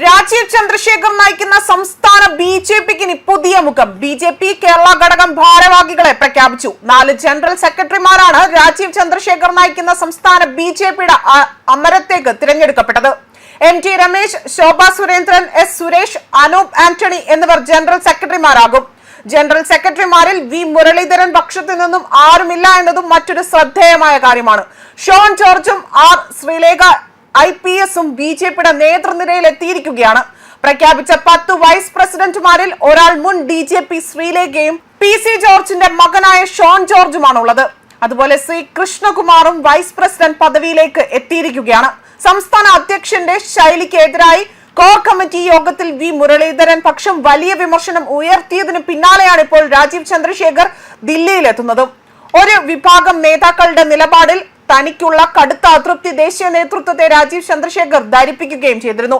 രാജീവ് ചന്ദ്രശേഖർ നയിക്കുന്ന സംസ്ഥാന B J പിക്ക് പുതിയ മുഖം. ബി ജെ പി കേരള ഘടകം ഭാരവാഹികളെ പ്രഖ്യാപിച്ചു. നാല് ജനറൽ സെക്രട്ടറിമാരാണ് രാജീവ് ചന്ദ്രശേഖർ നയിക്കുന്ന സംസ്ഥാന ബി ജെ പിയുടെ അമരത്തേക്ക് തിരഞ്ഞെടുക്കപ്പെട്ടത്. M T Ramesh Shobha Surendran S Suresh Anoop Antony എന്നിവർ ജനറൽ സെക്രട്ടറിമാരാകും. ജനറൽ സെക്രട്ടറിമാരിൽ വി മുരളീധരൻ പക്ഷത്തു നിന്നും ആരുമില്ല എന്നതും മറ്റൊരു ശ്രദ്ധേയമായ കാര്യമാണ്. ഷോൺ ജോർജും ആർ ശ്രീലേഖ ഐ പി എസും ബി ജെ പിയുടെ നേതൃനിരയിൽ എത്തിയിരിക്കുകയാണ് പ്രഖ്യാപിച്ച പത്ത് വൈസ് പ്രസിഡന്റുമാരിൽ ഒരാൾ മുൻ ഡി ജെ പി ശ്രീലേഖയും പി സി ജോർജിന്റെ മകനായ ഷോൺ ജോർജുമാണുള്ളത്. അതുപോലെ ശ്രീ കൃഷ്ണകുമാറും വൈസ് പ്രസിഡന്റ് പദവിയിലേക്ക് എത്തിയിരിക്കുകയാണ്. സംസ്ഥാന അധ്യക്ഷന്റെ ശൈലിക്ക് എതിരായി കോർ കമ്മിറ്റി യോഗത്തിൽ വി മുരളീധരൻ പക്ഷം വലിയ വിമർശനം ഉയർത്തിയതിന് പിന്നാലെയാണ് ഇപ്പോൾ രാജീവ് ചന്ദ്രശേഖർ ദില്ലിയിലെത്തുന്നതും. ഒരു വിഭാഗം നേതാക്കളുടെ നിലപാടിൽ തനിക്കുള്ള കടുത്ത അതൃപ്തി ദേശീയ നേതൃത്വത്തെ രാജീവ് ചന്ദ്രശേഖർ ധരിപ്പിക്കുകയും ചെയ്തിരുന്നു.